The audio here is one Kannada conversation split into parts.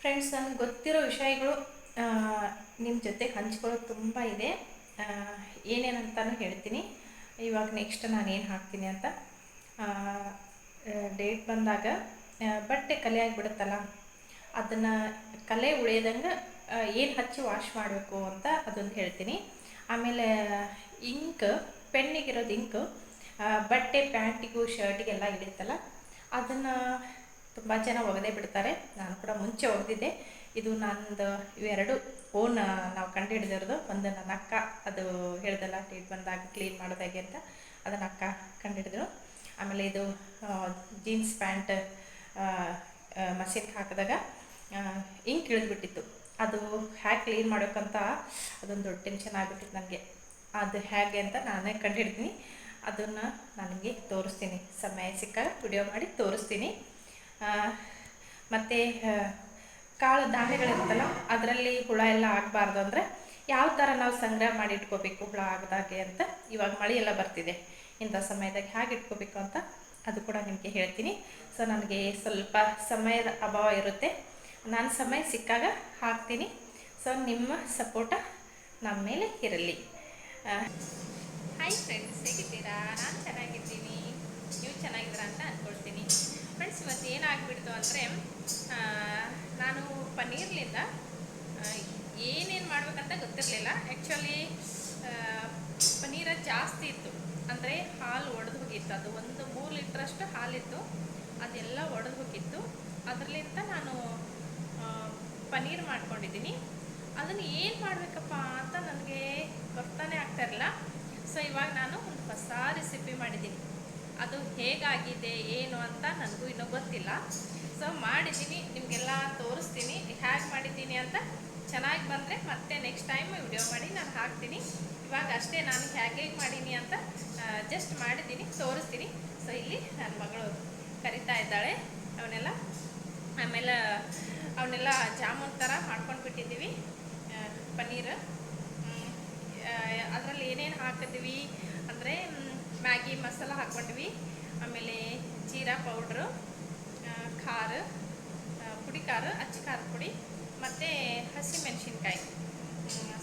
ಫ್ರೆಂಡ್ಸ್ ನನಗೆ ಗೊತ್ತಿರೋ ವಿಷಯಗಳು ನಿಮ್ಮ ಜೊತೆಗೆ ಹಂಚ್ಕೊಳ್ಳೋದು ತುಂಬ ಇದೆ. ಏನೇನಂತಲೂ ಹೇಳ್ತೀನಿ. ಇವಾಗ ನೆಕ್ಸ್ಟ್ ನಾನು ಏನು ಹಾಕ್ತೀನಿ ಅಂತ. ಡೇಟ್ ಬಂದಾಗ ಬಟ್ಟೆ ಕಲೆ ಆಗಿಬಿಡುತ್ತಲ್ಲ? ಅದನ್ನು ಕಲೆ ಉಳಿಯದಂಗೆ ಏನು ಹಚ್ಚಿ ವಾಶ್ ಮಾಡಬೇಕು ಅಂತ ಅದೊಂದು ಹೇಳ್ತೀನಿ. ಆಮೇಲೆ ಇಂಕ್ ಪೆನ್ನಿಗಿರೋದು ಇಂಕ್ ಬಟ್ಟೆ ಪ್ಯಾಂಟಿಗೂ ಶರ್ಟಿಗೆಲ್ಲ ಇಳಿಯುತ್ತಲ್ಲ ಅದನ್ನು ತುಂಬ ಜನ ಒಗೆದೇ ಬಿಡ್ತಾರೆ. ನಾನು ಕೂಡ ಮುಂಚೆ ಒಗೆದಿದ್ದೆ. ಇದು ನಂದು ಇವೆರಡು ಓನ್ ನಾವು ಕಂಡುಹಿಡಿದಿರೋದು ಒಂದು ನನ್ನ ಅಕ್ಕ, ಅದು ಹೇಳ್ದಲ್ಲ ಬಂದಾಗ ಕ್ಲೀನ್ ಮಾಡೋದಾಗೆ ಅಂತ. ಅದನ್ನು ಅಕ್ಕ ಕಂಡುಹಿಡಿದ್ರು ಆಮೇಲೆ ಇದು ಜೀನ್ಸ್ ಪ್ಯಾಂಟ್ ಮಷಿನ್ಗೆ ಹಾಕಿದಾಗ ಇಂಕ್ ಇಳಿದ್ಬಿಟ್ಟಿತ್ತು. ಅದು ಹ್ಯಾಗೆ ಕ್ಲೀನ್ ಮಾಡೋಕ್ಕಂತ ಅದೊಂದು ದೊಡ್ಡ ಟೆನ್ಷನ್ ಆಗಿಬಿಟ್ಟಿತ್ತು ನನಗೆ. ಅದು ಹೇಗೆ ಅಂತ ನಾನೇ ಕಂಡುಹಿಡ್ತೀನಿ ಅದನ್ನು ನನಗೆ ತೋರಿಸ್ತೀನಿ. ಸಮಯ ಸಿಕ್ಕಾಗ ವಿಡಿಯೋ ಮಾಡಿ ತೋರಿಸ್ತೀನಿ. ಮತ್ತು ಕಾಳು ಧಾನ್ಯಗಳಿರುತ್ತಲ್ಲ, ಅದರಲ್ಲಿ ಹುಳ ಎಲ್ಲ ಆಗಬಾರ್ದು ಅಂದರೆ ಯಾವ ಥರ ನಾವು ಸಂಗ್ರಹ ಮಾಡಿ ಇಟ್ಕೋಬೇಕು ಹುಳ ಆಗದಾಗೆ ಅಂತ ಇವಾಗ ಮಳೆ ಎಲ್ಲ ಬರ್ತಿದೆ. ಇಂಥ ಸಮಯದಾಗ ಹೇಗೆ ಇಟ್ಕೋಬೇಕು ಅಂತ ಅದು ಕೂಡ ನಿಮಗೆ ಹೇಳ್ತೀನಿ. ಸೊ ನನಗೆ ಸ್ವಲ್ಪ ಸಮಯದ ಅಭಾವ ಇರುತ್ತೆ. ನಾನು ಸಮಯ ಸಿಕ್ಕಾಗ ಹಾಕ್ತೀನಿ. ಸೊ ನಿಮ್ಮ ಸಪೋರ್ಟ ನಮ್ಮ ಮೇಲೆ ಇರಲಿ. ಹಾಯ್ ಫ್ರೆಂಡ್ಸ್ ಹೇಗಿದ್ದೀರಾ? ನಾನು ಚೆನ್ನಾಗಿದ್ದೀನಿ. ನೀವು ಚೆನ್ನಾಗಿದ್ದೀರಾ ಅಂತ ಏನಾಗ್ಬಿಡ್ತು ಅಂದರೆ ನಾನು ಪನ್ನೀರ್ಲಿಂದ ಏನೇನು ಮಾಡ್ಬೇಕಂತ ಗೊತ್ತಿರಲಿಲ್ಲ. ಆ್ಯಕ್ಚುಲಿ ಪನ್ನೀರ ಜಾಸ್ತಿ ಇತ್ತು. ಅಂದರೆ ಹಾಲು ಒಡೆದು ಹೋಗಿತ್ತು. ಅದು ಒಂದು ಮೂರು ಲೀಟ್ರಷ್ಟು ಹಾಲಿತ್ತು. ಅದೆಲ್ಲ ಒಡೆದು ಹೋಗಿತ್ತು. ಅದರಲ್ಲಿಂದ ನಾನು ಪನ್ನೀರ್ ಮಾಡ್ಕೊಂಡಿದ್ದೀನಿ. ಅದನ್ನು ಏನು ಮಾಡಬೇಕಪ್ಪ ಅಂತ ನನಗೆ ಬರ್ತಾನೆ ಆಗ್ತಾ ಇರಲಿಲ್ಲ. ಸೊ ಇವಾಗ ನಾನು ಒಂದು ಹೊಸ ರೆಸಿಪಿ ಮಾಡಿದ್ದೀನಿ. ಅದು ಹೇಗಾಗಿದೆ, ಏನು ಅಂತ ನನಗೂ ಇನ್ನೂ ಗೊತ್ತಿಲ್ಲ. ಸೊ ಮಾಡಿದ್ದೀನಿ, ನಿಮಗೆಲ್ಲ ತೋರಿಸ್ತೀನಿ ಹೇಗೆ ಮಾಡಿದ್ದೀನಿ ಅಂತ. ಚೆನ್ನಾಗಿ ಬಂದರೆ ಮತ್ತೆ ನೆಕ್ಸ್ಟ್ ಟೈಮ್ ವಿಡಿಯೋ ಮಾಡಿ ನಾನು ಹಾಕ್ತೀನಿ. ಇವಾಗ ಅಷ್ಟೇ ನಾನು ಹೇಗೆ ಮಾಡೀನಿ ಅಂತ ಜಸ್ಟ್ ಮಾಡಿದ್ದೀನಿ, ತೋರಿಸ್ತೀನಿ. ಸೊ ಇಲ್ಲಿ ನನ್ನ ಮಗಳು ಕರಿತಾ ಇದ್ದಾಳೆ. ಅವನ್ನೆಲ್ಲ ಆಮೇಲೆ ಅವನ್ನೆಲ್ಲ ಜಾಮೂನ್ ಥರ ಮಾಡ್ಕೊಂಡು ಬಿಟ್ಟಿದ್ದೀವಿ. ಪನ್ನೀರ್. ಅದರಲ್ಲಿ ಏನೇನು ಹಾಕಿದ್ವಿ ಅಂದರೆ ಮ್ಯಾಗಿ ಮಸಾಲ ಹಾಕ್ಕೊಂಡ್ವಿ. ಆಮೇಲೆ ಜೀರಾ ಪೌಡ್ರು ಖಾರ ಪುಡಿ ಖಾರ, ಅಚ್ಚಿ ಖಾರದ ಪುಡಿ, ಮತ್ತು ಹಸಿಮೆಣಸಿನ್ಕಾಯಿ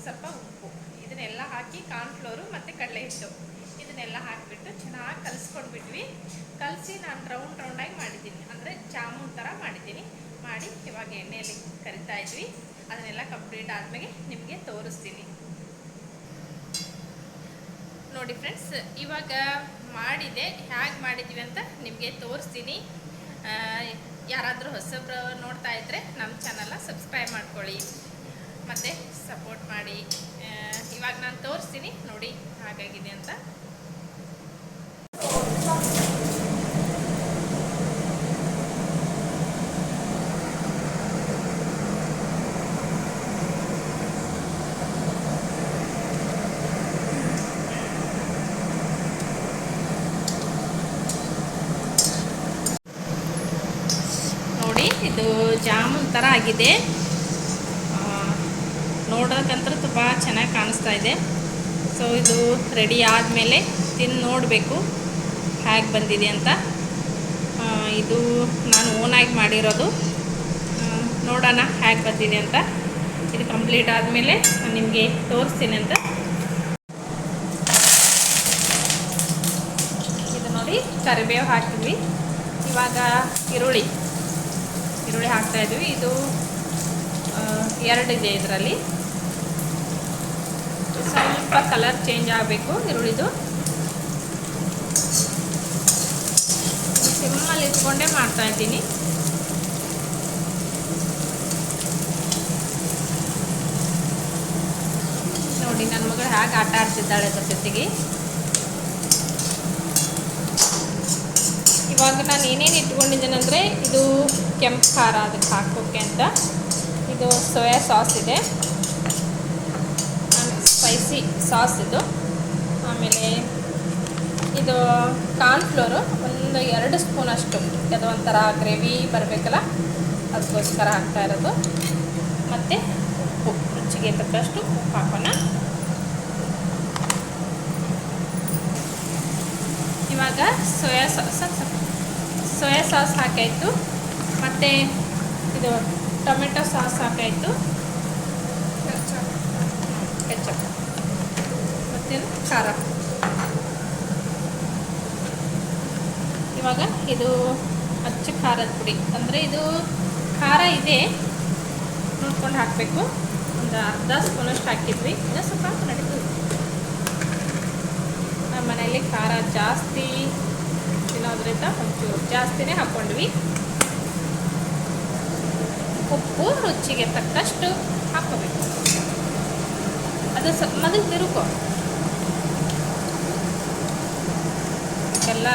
ಸ್ವಲ್ಪ ಉಪ್ಪು. ಇದನ್ನೆಲ್ಲ ಹಾಕಿ ಕಾರ್ನ್ಫ್ಲೋರು ಮತ್ತು ಕಡಲೆ ಹಿಟ್ಟು ಇದನ್ನೆಲ್ಲ ಹಾಕಿಬಿಟ್ಟು ಚೆನ್ನಾಗಿ ಕಲಿಸ್ಕೊಂಡ್ಬಿಟ್ವಿ. ಕಲಸಿ ನಾನು ರೌಂಡ್ ರೌಂಡಾಗಿ ಮಾಡಿದ್ದೀನಿ. ಅಂದರೆ ಜಾಮೂನ್ ಥರ ಮಾಡಿದ್ದೀನಿ. ಮಾಡಿ ಇವಾಗ ಎಣ್ಣೆಯಲ್ಲಿ ಕರಿತಾ ಇದ್ವಿ. ಅದನ್ನೆಲ್ಲ ಕಂಪ್ಲೀಟ್ ಆದಮೇಲೆ ನಿಮಗೆ ತೋರಿಸ್ತೀನಿ. ನೋಡಿ ಫ್ರೆಂಡ್ಸ್ ಇವಾಗ ಮಾಡಿದೆ ಹೇಗೆ ಮಾಡಿದ್ದೀವಿ ಅಂತ ನಿಮಗೆ ತೋರಿಸ್ತೀನಿ. ಯಾರಾದರೂ ಹೊಸಬ್ರು ನೋಡ್ತಾ ಇದ್ದರೆ ನಮ್ಮ ಚಾನಲ್ನ ಸಬ್ಸ್ಕ್ರೈಬ್ ಮಾಡ್ಕೊಳ್ಳಿ. ಮತ್ತು ಸಪೋರ್ಟ್ ಮಾಡಿ. ಇವಾಗ ನಾನು ತೋರಿಸ್ತೀನಿ, ನೋಡಿ ಹಾಗಾಗಿದೆ ಅಂತ ನೋಡಿ ಇದು ಜಾಮೂನ್ ಥರ ಆಗಿದೆ ನೋಡೋಕ್ಕಂತೂ ತುಂಬ ಚೆನ್ನಾಗಿ ಕಾಣಿಸ್ತಾ ಇದೆ. ಸೊ ಇದು ರೆಡಿ ಆದಮೇಲೆ ತಿಂದು ನೋಡಬೇಕು ಹೇಗೆ ಬಂದಿದೆ ಅಂತ. ಇದು ನಾನು ಓನಾಗಿ ಮಾಡಿರೋದು. ನೋಡೋಣ ಹೇಗೆ ಬಂದಿದೆ ಅಂತ. ಇದು ಕಂಪ್ಲೀಟ್ ಆದಮೇಲೆ ನಾನು ನಿಮಗೆ ತೋರಿಸ್ತೀನಿ ಅಂತ. ಇದು ನೋಡಿ ಕರಿಬೇವು ಹಾಕಿದ್ವಿ ಇವಾಗ ಈರುಳ್ಳಿ. ಈರುಳ್ಳಿ ಹಾಕ್ತಾ ಇದ್ವಿ. ಇದು ಎರಡಿದೆ ಇದರಲ್ಲಿ. ಸ್ವಲ್ಪ ಕಲರ್ ಚೇಂಜ್ ಆಗಬೇಕು ಈರುಳ್ಳಿದು. ಸಿಮ್ಮಲ್ಲಿ ಇಟ್ಕೊಂಡೇ ಮಾಡ್ತಾ ಇದ್ದೀನಿ. ನೋಡಿ ನನ್ನ ಮಗಳು ಹೇಗೆ ಆಟ ಆಡ್ತಿದ್ದಾಳೆ ಅದ್ರ ಜೊತೆಗೆ. ಇವಾಗ ನಾನು ಏನೇನು ಇಟ್ಕೊಂಡಿದ್ದೀನಂದರೆ ಇದು ಕೆಂಪು ಖಾರ ಅದಕ್ಕೆ ಹಾಕೋಕೆ ಅಂತ. ಇದು ಸೋಯಾ ಸಾಸ್ ಇದೆ. ಸ್ಪೈಸಿ ಸಾಸ್ ಇದು. ಆಮೇಲೆ ಇದು ಕಾರ್ನ್ಫ್ಲೋರು ಒಂದು ಎರಡು ಸ್ಪೂನ್ ಅಷ್ಟು ಅದು ಒಂಥರ ಗ್ರೇವಿ ಬರಬೇಕಲ್ಲ, ಅದಕ್ಕೋಸ್ಕರ ಹಾಕ್ತಾ ಇರೋದು. ಮತ್ತು ಉಪ್ಪು, ರುಚಿಗೆ ತಕ್ಕಷ್ಟು ಉಪ್ಪು ಹಾಕೋಣ. ಇವಾಗ ಸೋಯಾ ಸಾಸ್ ಸೋಯಾ ಸಾಸ್ ಹಾಕಾಯಿತು. ಮತ್ತು ಇದು ಟೊಮೆಟೊ ಸಾಸ್ ಹಾಕಾಯಿತು. ಕೆಚಪ್. ಮತ್ತೇನು? ಖಾರ. ಇವಾಗ ಇದು ಅಚ್ಚ ಖಾರದ ಪುಡಿ. ಅಂದರೆ ಇದು ಖಾರ ಇದೆ. ನೋಡ್ಕೊಂಡು ಹಾಕಬೇಕು. ಒಂದು ಅರ್ಧ ಸ್ಪೂನಷ್ಟು ಹಾಕಿದ್ವಿ. ಇನ್ನೂ ಸ್ವಲ್ಪ ಹಾಕು ಮನೆಯಲ್ಲಿ ಖಾರ ಜಾಸ್ತಿ ತಿನ್ನೋದ್ರಿಂದ ಒಂಚೂರು ಜಾಸ್ತಿನೇ ಹಾಕ್ಕೊಂಡ್ವಿ. ಉಪ್ಪು ರುಚಿಗೆ ತಕ್ಕಷ್ಟು ಹಾಕೋಬೇಕು ಅದು ಸ್ವಲ್ಪ ಮೊದಲು ತಿರುಕೋ ಎಲ್ಲ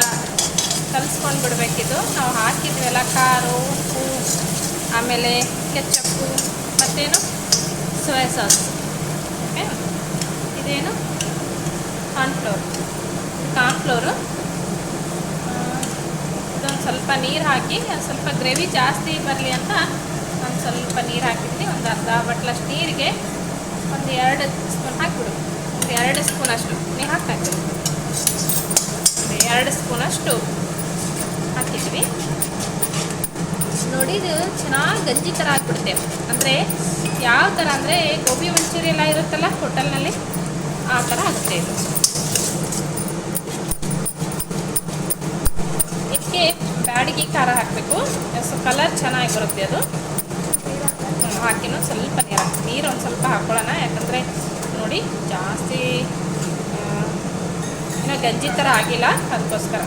ಕಲಿಸ್ಕೊಂಡು ಬಿಡಬೇಕಿದು. ನಾವು ಹಾಕಿದ್ವೆಲ್ಲ ಖಾರು, ಉಪ್ಪು, ಆಮೇಲೆ ಕೆಚ್ಚಪ್ಪು, ಮತ್ತೇನು? Soya sauce. ಓಕೆ? ಇದೇನು? ಕಾರ್ನ್ಫ್ಲೋರ್ ಕಾರ್ನ್ಫ್ಲೋರು ಇದೊಂದು ಸ್ವಲ್ಪ ನೀರು ಹಾಕಿ ಸ್ವಲ್ಪ ಗ್ರೇವಿ ಜಾಸ್ತಿ ಬರಲಿ ಅಂತ ಒಂದು ಸ್ವಲ್ಪ ನೀರು ಹಾಕಿದ್ವಿ, ಒಂದು ಅರ್ಧ ಬಟ್ಲಷ್ಟು ನೀರಿಗೆ ಒಂದು ಎರಡು ಸ್ಪೂನ್ ಹಾಕಿಬಿಡು. ಒಂದು ಎರಡು ಸ್ಪೂನಷ್ಟು ನೀರು ಹಾಕ್ತಾಯಿದ್ವಿ ಒಂದು ಎರಡು ಸ್ಪೂನಷ್ಟು ಹಾಕಿದ್ವಿ. ನೋಡಿ ಇದು ಚೆನ್ನಾಗಿ ಗಂಜಿ ಥರ ಹಾಕ್ಬಿಡ್ತೇವೆ ಅಂದರೆ ಯಾವ ಥರ ಅಂದರೆ ಗೋಬಿ ಮಂಚೂರಿ ಎಲ್ಲ ಇರುತ್ತಲ್ಲ ಹೋಟೆಲ್ನಲ್ಲಿ ಆ ಥರ ಆಗುತ್ತೆ ಇದು ಇದಕ್ಕೆ ಬ್ಯಾಡಿಗೆ ಖಾರ ಹಾಕಬೇಕು. ಸೊ ಕಲರ್ ಚೆನ್ನಾಗಿ ಬರುತ್ತೆ ಅದು. ಹಾಕಿನೂ ಸ್ವಲ್ಪ ನೀರು ನೀರು ಒಂದು ಸ್ವಲ್ಪ ಹಾಕ್ಕೊಳ್ಳೋಣ ಯಾಕಂದರೆ ನೋಡಿ ಜಾಸ್ತಿ ಇನ್ನೂ ಗಂಜಿ ಥರ ಆಗಿಲ್ಲ ಅದಕ್ಕೋಸ್ಕರ.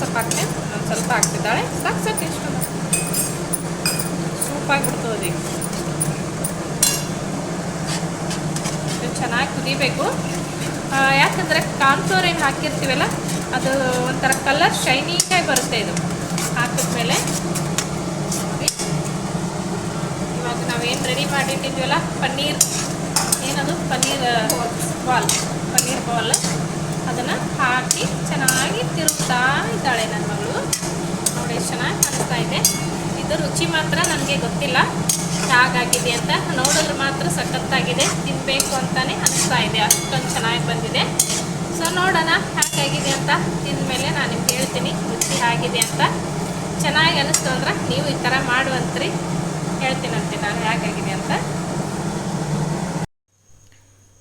ಸ್ವಲ್ಪ ಹಾಕ್ತೆ. ಒಂದು ಸ್ವಲ್ಪ ಹಾಕ್ತಿದ್ದಾಳೆ. ಸಾಕು ಸಾಕು ಎಷ್ಟು ಸೂಪಾಗಿಬಿಡ್ತದೆ ಈಗ. ಇದು ಚೆನ್ನಾಗಿ ಕುದಿಬೇಕು. ಯಾಕಂದರೆ ಕಾನ್ಫ್ಲೋರ್ ಏನು ಹಾಕಿರ್ತೀವಲ್ಲ, ಅದು ಒಂಥರ ಕಲರ್ ಶೈನಿಂಗಾಗಿ ಬರುತ್ತೆ ಇದು. ಹಾಕಿದ್ಮೇಲೆ ಮೇಲೆ ಇವಾಗ ನಾವೇನು ರೆಡಿ ಮಾಡಿಟ್ಟಿದ್ವಲ್ಲ, ಪನ್ನೀರ್, ಏನದು? ಪನ್ನೀರ್ ಬಾಲ್ ಪನ್ನೀರ್ ಬಾಲ್ ಅದನ್ನು ಹಾಕಿ ಚೆನ್ನಾಗಿ ತಿರುಗ್ತಾ ಇದ್ದಾಳೆ ನನ್ನ ಮಗಳು. ನೋಡಿ, ಚೆನ್ನಾಗಿ ಕಾಣಿಸ್ತಾ ಇದೆ. ಇದು ರುಚಿ ಮಾತ್ರ ನನಗೆ ಗೊತ್ತಿಲ್ಲ. ಹೇಗಾಗಿದೆ ಅಂತ ನೋಡಿದ್ರೆ ಮಾತ್ರ ಸಖತ್ತಾಗಿದೆ. ತಿನ್ನಬೇಕು ಅಂತಲೇ ಅನಿಸ್ತಾ ಇದೆ. ಅಷ್ಟೊಂದು ಚೆನ್ನಾಗಿ ಬಂದಿದೆ. ಸೊ ನೋಡೋಣ ಹೇಗಾಗಿದೆ ಅಂತ ತಿಂದಮೇಲೆ ನಾನು ನಿಮ್ಗೆ ಹೇಳ್ತೀನಿ ರುಚಿ ಆಗಿದೆ ಅಂತ. ಚೆನ್ನಾಗಿ ಅನಿಸ್ತು ಅಂದ್ರೆ ನೀವು ಈ ಥರ ಮಾಡುವಂತ್ರಿ ಹೇಳ್ತೀನಂತೆ ನಾನು ಹೇಗಾಗಿದೆ ಅಂತ.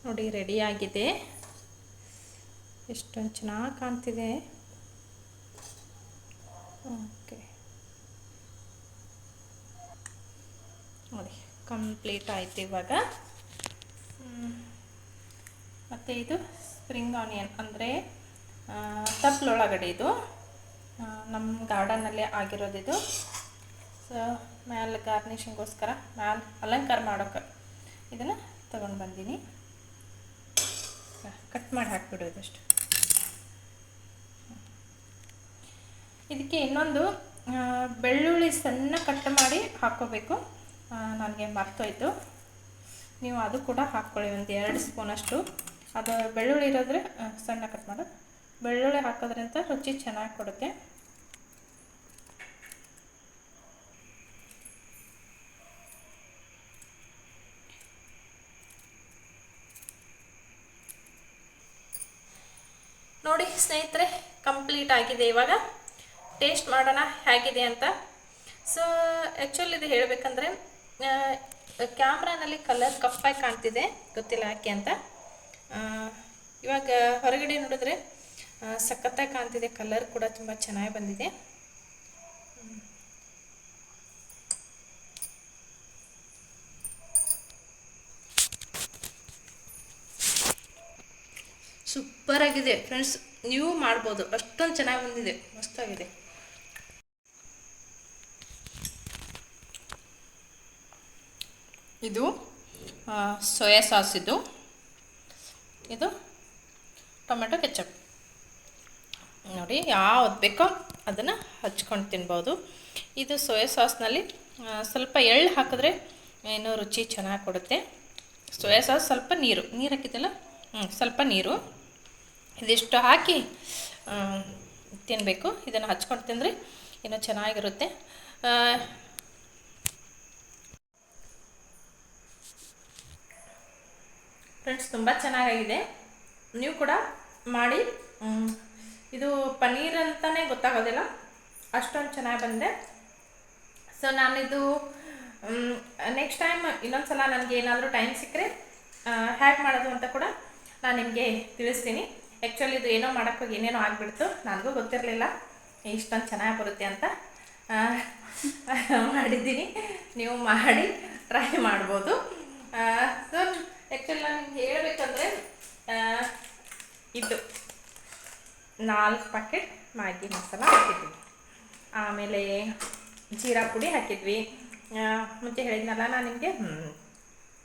ನೋಡಿ ರೆಡಿಯಾಗಿದೆ ಎಷ್ಟೊಂದು ಚೆನ್ನಾಗಿ ಕಾಣ್ತಿದೆ. ಓಕೆ ನೋಡಿ ಕಂಪ್ಲೀಟ್ ಆಯ್ತು ಇವಾಗ. ಮತ್ತು ಇದು ಸ್ಪ್ರಿಂಗ್ ಆನಿಯನ್ ಅಂದರೆ ತಪ್ಪಲೊಳಗಡೆ ಇದು. ನಮ್ಮ ಗಾರ್ಡನ್ನಲ್ಲೇ ಆಗಿರೋದಿದು ಸೊ ಮ್ಯಾಲೆ ಗಾರ್ನಿಷಿಂಗೋಸ್ಕರ ಮ್ಯಾಲೆ ಅಲಂಕಾರ ಮಾಡೋಕೆ ಇದನ್ನು ತೊಗೊಂಡು ಬಂದೀನಿ. ಕಟ್ ಮಾಡಿ ಹಾಕಿಬಿಡೋದಷ್ಟು ಇದಕ್ಕೆ ಇನ್ನೊಂದು ಬೆಳ್ಳುಳ್ಳಿ ಸಣ್ಣ ಕಟ್ ಮಾಡಿ ಹಾಕ್ಕೋಬೇಕು. ನನಗೆ ಮರ್ತೋಯ್ತು. ನೀವು ಅದು ಕೂಡ ಹಾಕ್ಕೊಳ್ಳಿ, ಒಂದು ಎರಡು ಸ್ಪೂನಷ್ಟು ಅದು ಬೆಳ್ಳುಳ್ಳಿ ಇರೋದ್ರೆ ಸಣ್ಣ ಕಟ್ ಮಾಡು. ಬೆಳ್ಳುಳ್ಳಿ ಹಾಕೋದ್ರಿಂದ ರುಚಿ ಚೆನ್ನಾಗಿ ಕೊಡುತ್ತೆ. ನೋಡಿ ಸ್ನೇಹಿತರೆ ಕಂಪ್ಲೀಟ್ ಆಗಿದೆ ಇವಾಗ. ಟೇಸ್ಟ್ ಮಾಡೋಣ, ಹೇಗಿದೆ ಅಂತ. ಸೊ ಆ್ಯಕ್ಚುಲಿ ಇದು ಹೇಳಬೇಕಂದ್ರೆ ಕ್ಯಾಮ್ರಾನಲ್ಲಿ ಕಲರ್ ಕಪ್ಪಾಗಿ ಕಾಣ್ತಿದೆ. ಗೊತ್ತಿಲ್ಲ ಯಾಕೆ ಅಂತ. ಇವಾಗ ಹೊರಗಡೆ ನೋಡಿದ್ರೆ ಸಖತ್ತಾಗಿ ಕಾಣ್ತಿದೆ. ಕಲರ್ ಕೂಡ ತುಂಬ ಚೆನ್ನಾಗಿ ಬಂದಿದೆ. ಸೂಪರ್ ಆಗಿದೆ. ಫ್ರೆಂಡ್ಸ್, ನೀವು ಮಾಡ್ಬೋದು. ಅಷ್ಟೊಂದು ಚೆನ್ನಾಗಿ ಬಂದಿದೆ. ಮಸ್ತಾಗಿದೆ. ಇದು ಸೋಯಾ ಸಾಸ್ ಇದು. ಇದು ಟೊಮೆಟೊ ಕೆಚಪ್. ನೋಡಿ, ಯಾವ್ದು ಬೇಕೋ ಅದನ್ನು ಹಚ್ಕೊಂಡು ತಿನ್ಬೋದು. ಇದು ಸೋಯಾ ಸಾಸ್ನಲ್ಲಿ ಸ್ವಲ್ಪ ಎಳ್ಳು ಹಾಕಿದ್ರೆ ಏನೋ ರುಚಿ ಚೆನ್ನಾಗಿ ಕೊಡುತ್ತೆ. ಸೋಯಾ ಸಾಸ್ ಸ್ವಲ್ಪ ನೀರು ನೀರು ಹಾಕಿದ್ದಲ್ಲ ಹ್ಞೂ ಸ್ವಲ್ಪ ನೀರು. ಇದಿಷ್ಟು ಹಾಕಿ ತಿನ್ನಬೇಕು ಇದನ್ನು ಹಚ್ಕೊಂಡು ತಿಂದರೆ ಇನ್ನೂ ಚೆನ್ನಾಗಿರುತ್ತೆ. ಫ್ರೆಂಡ್ಸ್ ತುಂಬ ಚೆನ್ನಾಗಿದೆ ನೀವು ಕೂಡ ಮಾಡಿ. ಇದು ಪನ್ನೀರ್ ಅಂತಲೇ ಗೊತ್ತಾಗೋದಿಲ್ಲ. ಅಷ್ಟೊಂದು ಚೆನ್ನಾಗಿ ಬಂದೆ ಸೊ ನಾನಿದು ನೆಕ್ಸ್ಟ್ ಟೈಮ್ ಇನ್ನೊಂದ್ಸಲ ನನಗೆ ಏನಾದರೂ ಟೈಮ್ ಸಿಕ್ಕರೆ ಹ್ಯಾಕ್ ಮಾಡೋದು ಅಂತ ಕೂಡ ನಾನು ನಿಮಗೆ ತಿಳಿಸ್ತೀನಿ. ಆ್ಯಕ್ಚುಲಿ ಇದು ಏನೋ ಮಾಡೋಕ್ಕೋಗಿ ಏನೇನೋ ಆಗಿಬಿಡ್ತು. ನನಗೂ ಗೊತ್ತಿರಲಿಲ್ಲ. ಇಷ್ಟೊಂದು ಚೆನ್ನಾಗಿ ಬರುತ್ತೆ ಅಂತ ಮಾಡಿದ್ದೀನಿ. ನೀವು ಮಾಡಿ ಟ್ರೈ ಮಾಡ್ಬೋದು. ಸೊ ಆ್ಯಕ್ಚುಲಿ ನಾನು ಹೇಳಬೇಕಂದ್ರೆ ಇದು ನಾಲ್ಕು ಪ್ಯಾಕೆಟ್ ಮ್ಯಾಗಿ ಮಸಾಲ ಹಾಕಿದ್ವಿ. ಆಮೇಲೆ ಜೀರಾ ಪುಡಿ ಹಾಕಿದ್ವಿ. ಮುಂಚೆ ಹೇಳಿದ್ನಲ್ಲ ನಾನು ನಿಮಗೆ?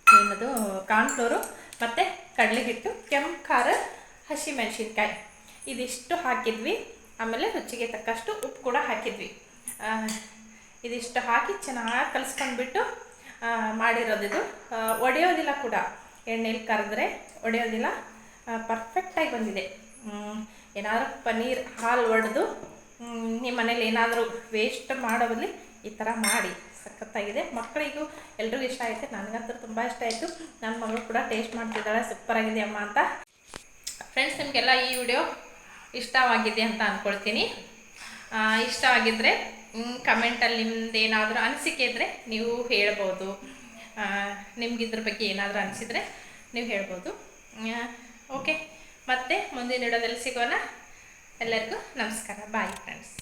ಏನದು? ಕಾರ್ನ್ಫ್ಲೋರು ಮತ್ತು ಕಡಲೆ ಹಿಟ್ಟು ಕೆಂಪು ಖಾರ ಹಸಿಮೆಣಸಿನ್ಕಾಯಿ ಇದಿಷ್ಟು ಹಾಕಿದ್ವಿ. ಆಮೇಲೆ ರುಚಿಗೆ ತಕ್ಕಷ್ಟು ಉಪ್ಪು ಕೂಡ ಹಾಕಿದ್ವಿ. ಇದಿಷ್ಟು ಹಾಕಿ ಚೆನ್ನಾಗಿ ಕಲಿಸ್ಕೊಂಡ್ಬಿಟ್ಟು ಮಾಡಿರೋದಿದು. ಒಡೆಯೋದಿಲ್ಲ ಕೂಡ. ಎಣ್ಣೆಲಿ ಕರೆದ್ರೆ ಒಡೆಯೋದಿಲ್ಲ. ಪರ್ಫೆಕ್ಟಾಗಿ ಬಂದಿದೆ. ಏನಾದರೂ ಪನ್ನೀರ್ ಹಾಲು ಒಡೆದು ನಿಮ್ಮ ಮನೇಲಿ ಏನಾದರೂ ವೇಸ್ಟ್ ಮಾಡೋ ಈ ಥರ ಮಾಡಿ. ಸಖತ್ತಾಗಿದೆ. ಮಕ್ಕಳಿಗೂ ಎಲ್ರಿಗೂ ಇಷ್ಟ ಆಯಿತು. ನನಗಂತೂ ತುಂಬ ಇಷ್ಟ ಆಯಿತು. ನನ್ನ ಮಗಳು ಕೂಡ ಟೇಸ್ಟ್ ಮಾಡ್ತಿದ್ದಾಳೆ. ಸೂಪರಾಗಿದೆ ಅಮ್ಮ ಅಂತ. ಫ್ರೆಂಡ್ಸ್ ನಿಮಗೆಲ್ಲ ಈ ವಿಡಿಯೋ ಇಷ್ಟವಾಗಿದೆ ಅಂತ ಅಂದ್ಕೊಳ್ತೀನಿ ಇಷ್ಟವಾಗಿದ್ದರೆ ಕಮೆಂಟಲ್ಲಿ ನಿಮ್ದು ಏನಾದರೂ ಅನಿಸಿಕೆ ಇದ್ದರೆ ನೀವು ಹೇಳ್ಬೋದು. ನಿಮ್ಗೆ ಇದ್ರ ಬಗ್ಗೆ ಏನಾದರೂ ಅನಿಸಿದರೆ ನೀವು ಹೇಳ್ಬೋದು. ಓಕೆ ಮತ್ತೆ ಮುಂದಿನ ವಿಡಿಯೋದಲ್ಲಿ ಸಿಗೋಣ. ಎಲ್ಲರಿಗೂ ನಮಸ್ಕಾರ. Bye friends